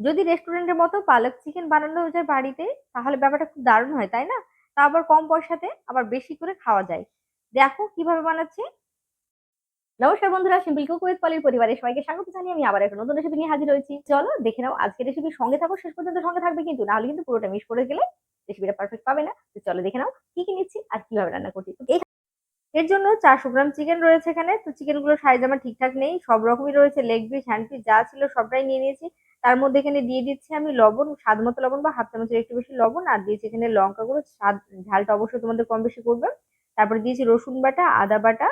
যদি রেস্টুরেন্টের মতো পালক চিকেন বানানো যায় বাড়িতে, তাহলে ব্যাপারটা খুব দারুণ হয়, তাই না? তা আবার কম পয়সাতে আবার বেশি করে খাওয়া যায়। দেখো কীভাবে বানাচ্ছি। নমস্কার বন্ধুরা সিম্পল কুক উইথ পলির পরিবারের সবাইকে স্বাগত জানিয়ে আমি আবার একটা নতুন রেসিপি নিয়ে হাজির হয়েছি। চলো দেখে নাও আজকের রেসিপির সঙ্গে থাকো, শেষ পর্যন্ত সঙ্গে থাকবে কিন্তু, নাহলে কিন্তু পুরোটা মিস করে গেলে রেসিপিটা পারফেক্ট পাবে না। তো চলো দেখে নাও কি কি নিচ্ছি আর কীভাবে রান্না করছি। এর জন্য চারশো গ্রাম চিকেন রয়েছে এখানে। তো চিকেনগুলো সাইজ আমার ঠিকঠাক নেই। সব রকমই রয়েছে লেগ পিস হ্যান্ড পিস যা ছিল সবটাই নিয়ে নিয়েছি। তার মধ্যে এখানে দিয়ে দিচ্ছি আমি লবণ, স্বাদ মতো লবণ বা হাফ চামচের একটু বেশি লবণ, আর দিয়েছি এখানে লঙ্কা গুঁড়ো স্বাদ, ঝালটা অবশ্যই তোমাদের কম বেশি করবে। তারপরে দিয়েছি রসুন বাটা, আদা বাটা,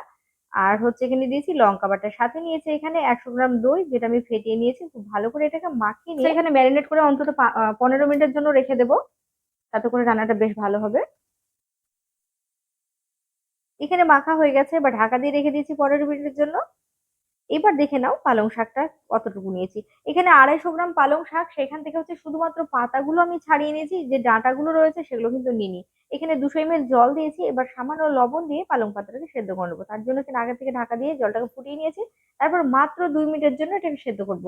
আর হচ্ছে এখানে দিয়েছি লঙ্কা বাটা। সাথে নিয়েছি এখানে একশো গ্রাম দই, যেটা আমি ফেটিয়ে নিয়েছি, খুব ভালো করে এটাকে মাখিয়ে নিয়ে এখানে ম্যারিনেট করে অন্তত পনেরো মিনিটের জন্য রেখে দেবো, তাতে করে রান্নাটা বেশ ভালো হবে। এখানে মাখা হয়ে গেছে বা ঢাকা দিয়ে রেখে দিয়েছি পনেরো মিনিটের জন্য। এবার দেখে নাও পালং শাকটা কতটুকু নিয়েছি। এখানে আড়াইশো গ্রাম পালং শাক, সেখান থেকে হচ্ছে শুধুমাত্র পাতাগুলো আমি ছাড়িয়ে নিয়েছি, যে ডাঁটাগুলো রয়েছে সেগুলো কিন্তু নিইনি। এখানে দুশো এমএল জল দিয়েছি, এবার সামান্য লবণ দিয়ে পালং পাতাটাকে সেদ্ধ করে নেব। তার জন্য এখানে আগে থেকে ঢাকা দিয়ে জলটাকে ফুটিয়ে নিয়েছি, তারপর মাত্র দুই মিনিটের জন্য এটাকে সেদ্ধ করব।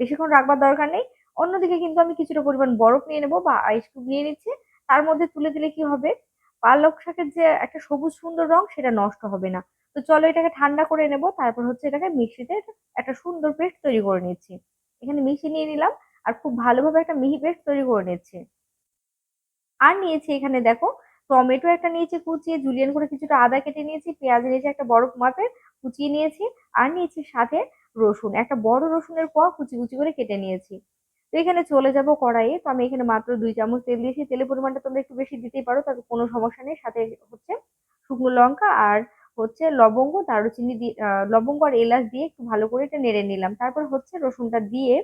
বেশিক্ষণ রাখবার দরকার নেই। অন্যদিকে কিন্তু আমি কিছুটা পরিমাণ বরফ নিয়ে নেব বা আইস কিউব নিয়ে নিচ্ছি। তার মধ্যে তুলে দিলে কি হবে? পালক শাকের যে একটা সবুজ সুন্দর রং, সেটা নষ্ট হবে না। তো চলো এটাকে ঠান্ডা করে নেব, তারপর হচ্ছে এটাকে মিক্সিতে একটা সুন্দর পেস্ট তৈরি করে নিচ্ছি। এখানে মিশিয়ে নিয়ে নিলাম, আর খুব ভালোভাবে একটা মিহি পেস্ট তৈরি করে নিচ্ছি। আর নিয়েছি এখানে দেখো, টমেটো একটা নিয়েছি কুচিয়ে জুলিয়ান করে কিছুটা আদা কেটে নিয়েছি, পেঁয়াজ নিয়েছি একটা বড় মাপের কুচিয়ে নিয়েছি, আর নিয়েছি সাথে রসুন। একটা বড় রসুনের কোয়া কুচি কুচি করে কেটে নিয়েছি। তো এখানে চলে যাব কড়াইয়ে। তো আমি এখানে মাত্র দুই চামচ তেল দিয়েছি। তেলের পরিমাণটা তোমরা একটু বেশি দিতেই পারো, তাতে কোনো সমস্যা নেই। সাথে হচ্ছে শুকনো লঙ্কা আর হচ্ছে লবঙ্গ, দারুচিনি দিয়ে লবঙ্গ আর এলাচ দিয়ে একটু ভালো করে এটা নেড়ে নিলাম। তারপর হচ্ছে রসুনটা দিয়ে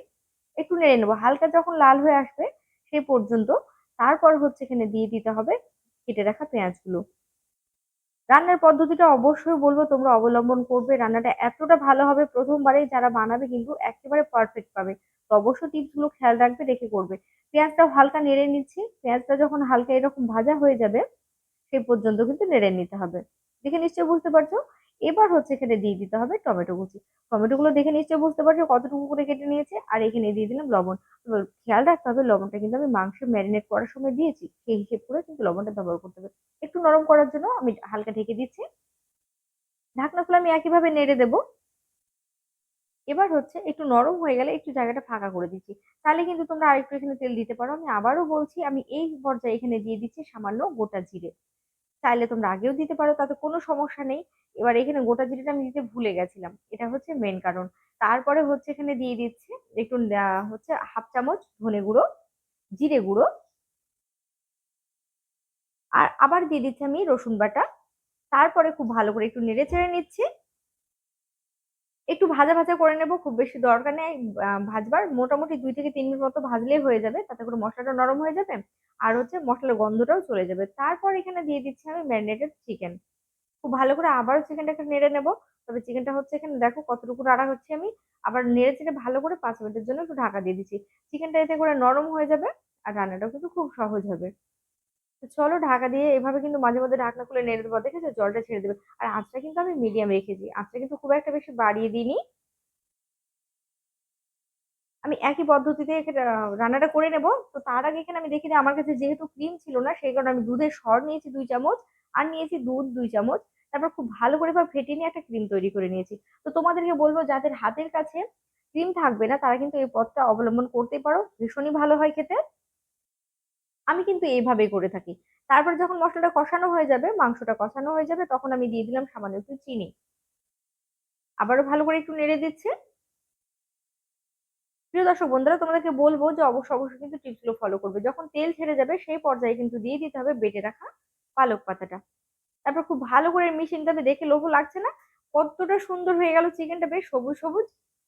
একটু নেড়ে নেব। হালকা যখন লাল হয়ে আসবে সে পর্যন্ত। তারপর হচ্ছে এখানে দিয়ে দিতে হবে কেটে রাখা পেঁয়াজগুলো। রান্নার পদ্ধতিটা অবশ্যই বলব, তোমরা অবলম্বন করবে। রান্নাটা এতটা ভালো হবে প্রথমবারেই যারা বানাবে কিন্তু একেবারে পারফেক্ট পাবে। তো অবশ্যই টিপসগুলো খেয়াল রাখবে রেখে করবে। পেঁয়াজটাও হালকা নেড়ে নিচ্ছি। পেঁয়াজটা যখন হালকা এরকম ভাজা হয়ে যাবে, সেই পর্যন্ত কিন্তু নেড়ে নিতে হবে। দেখে নিশ্চয়ই বুঝতে পারছ? এবার হচ্ছে এখানে দিয়ে দিতে হবে টমেটো কুচি। টমেটো গুলো দেখে নিশ্চয়ই বুঝতে পারছ কতটুকু করে কেটে নিয়েছে। আর এখানে দিয়ে দিলাম লবণ। খেয়াল রাখতে হবে লবণটা কিন্তু আমি মাংস ম্যারিনেট করার সময় দিয়েছি। সেই হিসেব করে কিন্তু লবণটা ব্যবহার করতে হবে। একটু নরম করার জন্য আমি হালকা ঢেকে দিচ্ছি। ঢাকনা খুলে আমি একইভাবে নেড়ে দেবো। এবার হচ্ছে একটু নরম হয়ে গেলে একটু জায়গাটা ফাঁকা করে দিচ্ছি। তাহলে কিন্তু তোমরা আরেকটু এখানে তেল দিতে পারো। আমি আবারও বলছি, আমি এই পর্যায়ে এখানে দিয়ে দিচ্ছি সামান্য গোটা জিরে। চাইলে তোমরা আগেও দিতে পারো, তাতে কোনো সমস্যা নেই। এবার এখানে গোটা জিরেটা আমি দিতে ভুলে গেছিলাম। এটা হচ্ছে মেন কারণ। তারপরে হচ্ছে এখানে দিয়ে দিচ্ছে একটু হচ্ছে হাফ চামচ ধনে গুঁড়ো, জিরে গুঁড়ো। আর আবার দিয়ে দিচ্ছি আমি রসুন বাটা। তারপরে খুব ভালো করে একটু নেড়ে ছেড়ে নিচ্ছি। একটু ভাজা ভাজা করে নেব, খুব বেশি দরকার নেই। ভাজবার মোটামুটি দুই থেকে তিন মিনিট মতো ভাজলেই হয়ে যাবে, তাতে করে মশলাটা নরম হয়ে যাবে আর হচ্ছে মশলার গন্ধটাও চলে যাবে। তারপর এখানে দিয়ে দিচ্ছি আমি ম্যারিনেটেড চিকেন। খুব ভালো করে আবারও চিকেনটাকে নেড়ে নেব। তবে চিকেনটা হচ্ছে এখানে দেখো কতটুকু রাড়া হচ্ছে আমি। আবার নেড়ে চেড়ে ভালো করে পাঁচ মিনিটের জন্য একটু ঢাকা দিয়ে দিচ্ছি। চিকেনটা এতে করে নরম হয়ে যাবে আর রান্নাটাও কিন্তু খুব সহজ হবে। তো চলো ঢাকা দিয়ে এভাবে কিন্তু মাঝে মধ্যে ঢাকনা খুলে নেড়ে দেবো দেখেছ জলটা ছেড়ে দেবে। আর আঁচটা কিন্তু আমি মিডিয়াম রেখেছি। আঁচটা কিন্তু খুব একটা বেশি বাড়িয়ে দিইনি। আমি একই পদ্ধতিতে রান্নাটা করে নেব। তো তার আগে এখানে আমি দেখি যে আমার কাছে যেহেতু ক্রিম ছিল না, সেই কারণে আমি দুধের সর নিয়েছি দুই চামচ আর নিয়েছি দুধ দুই চামচ। তারপর খুব ভালো করে এবার ফেটিয়ে নিয়ে একটা ক্রিম তৈরি করে নিয়েছি। তো তোমাদেরকে বলব, যাদের হাতের কাছে ক্রিম থাকবে না, তারা কিন্তু এই পথটা অবলম্বন করতে পারো। ভীষণই ভালো হয় খেতে। আমি কিন্তু এইভাবেই করে থাকি। তারপর যখন মশলাটা কষানো হয়ে যাবে, মাংসটা কষানো হয়ে যাবে, তখন আমি দিয়ে দিলাম সামান্য একটু চিনি। আবারও ভালো করে একটু নেড়ে দিচ্ছে। প্রিয় দর্শক বন্ধুরা, তোমাদেরকে বলব যে অবশ্যই অবশ্যই কিন্তু টিপসগুলো ফলো করবে। যখন তেল ছেড়ে যাবে, সেই পর্যায়ে কিন্তু দিয়ে দিতে হবে বেটে রাখা পালক পাতাটা। তারপর খুব ভালো করে মিশিয়ে নিতে হবে দেখে লোভও লাগছে না। কতটা সুন্দর হয়ে গেল চিকেনটা বেশ সবুজ সবুজ।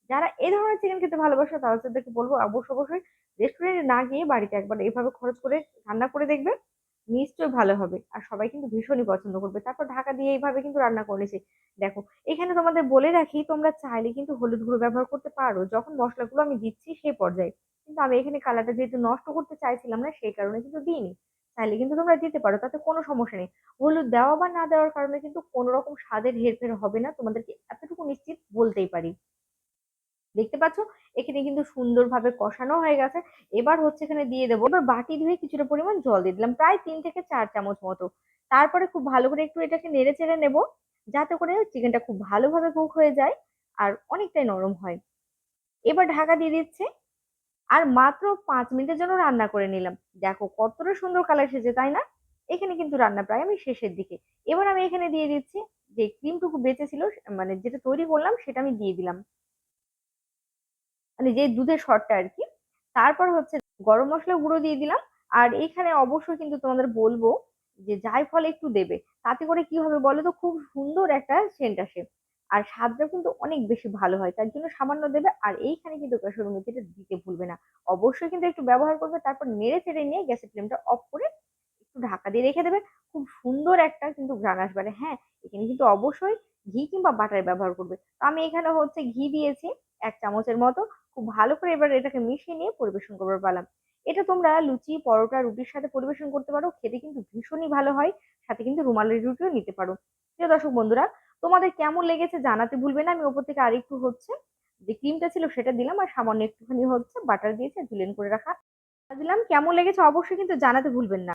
যারা এই ধরনের চিকেন খেতে ভালোবাসে তাদেরকে বলব অবশ্যই অবশ্যই রেস্টুরেন্টে না গিয়ে বাড়িতে একবার এভাবে খরচ করে রান্না করে দেখবে, নিশ্চয়ই ভালো হবে। আর সবাই কিন্তু ভীষণই পছন্দ করবে। তারপর ঢাকা দিয়ে এইভাবে কিন্তু রান্না করেছি দেখো, এখানে তোমাদের বলে রাখি, তোমরা চাইলে কিন্তু হলুদ গুঁড়ো ব্যবহার করতে পারো। যখন মশলাগুলো আমি দিচ্ছি সেই পর্যায়ে। কিন্তু আমি এখানে কালারটা যেহেতু নষ্ট করতে চাইছিলাম না, সেই কারণে কিন্তু দিইনি। চাইলে কিন্তু তোমরা দিতে পারো, তাতে কোনো সমস্যা নেই। হলুদ দেওয়া বা না দেওয়ার কারণে কিন্তু কোনো রকম স্বাদের হেরফের হবে না। তোমাদেরকে এতটুকু নিশ্চিত বলতেই পারি। দেখতে পাচ্ছ? এখানে কিন্তু সুন্দরভাবে কষানো হয়ে গেছে। এবার হচ্ছে এখানে দিয়ে দেবো। এবার বাটি ধুয়ে কিছুটা পরিমাণ জল দিয়ে দিলাম, প্রায় তিন থেকে চার চামচ মতো। তারপরে খুব ভালো করে একটু এটাকে নেড়ে চেড়ে নেব, যাতে করে চিকেনটা খুব ভালোভাবে কুক হয়ে যায় আর অনেকটাই নরম হয়। এবার ঢাকা দিয়ে দিচ্ছে, আর মাত্র পাঁচ মিনিটের জন্য রান্না করে নিলাম। দেখো কতটা সুন্দর কালার এসেছে, তাই না? এখানে কিন্তু রান্না প্রায় আমি শেষের দিকে। এবার আমি এখানে দিয়ে দিচ্ছি যে ক্রিমটুকু বেঁচে ছিল মানে যেটা তৈরি করলাম সেটা আমি দিয়ে দিলাম। মানে যে দুধের শটটা আর কি তারপর হচ্ছে গরম মশলা গুঁড়ো দিয়ে দিলাম। আর এখানে অবশ্যই কিন্তু তোমাদের বলব যে জায়ফল একটু দেবে, তাতে করে কি হবে বলো তো খুব সুন্দর একটা সেন্ট আসে। আর স্বাদটা কিন্তু অনেক বেশি ভালো হয়, তার জন্য সামান্য দেবে। আর এইখানে কিন্তু কাসুরি মেথিটা দিতে ভুলবে না। অবশ্যই কিন্তু একটু ব্যবহার করবে, তারপর নেড়ে চেড়ে নিয়ে গ্যাসের ফ্লেমটা অফ করে একটু ঢাকা দিয়ে রেখে দেবে। খুব সুন্দর একটা কিন্তু ঘ্রাণ আসবে। হ্যাঁ এখানে কিন্তু অবশ্যই ঘি কিংবা বাটার ব্যবহার করবে। তো আমি এখানে হচ্ছে ঘি দিয়েছি এক চামচের মতো। খুব ভালো করে এবার এটাকে মিশিয়ে নিয়ে পরিবেশন করবার পালাম এটা তোমরা লুচি, পরোটা, রুটির সাথে পরিবেশন করতে পারো, খেতে কিন্তু ভীষণই ভালো হয়, সাথে কিন্তু রুমালের রুটিও নিতে পারো। প্রিয় দর্শক বন্ধুরা, তোমাদের কেমন লেগেছে জানাতে ভুলবে না, আমি ওপর থেকে আরেকটু হচ্ছে, যে ক্রিমটা ছিল সেটা দিলাম আর সামান্য একটুখানি হচ্ছে বাটার দিয়েছে ঝুলেন করে রাখা। দিলাম, কেমন লেগেছে অবশ্যই কিন্তু জানাতে ভুলবেন না।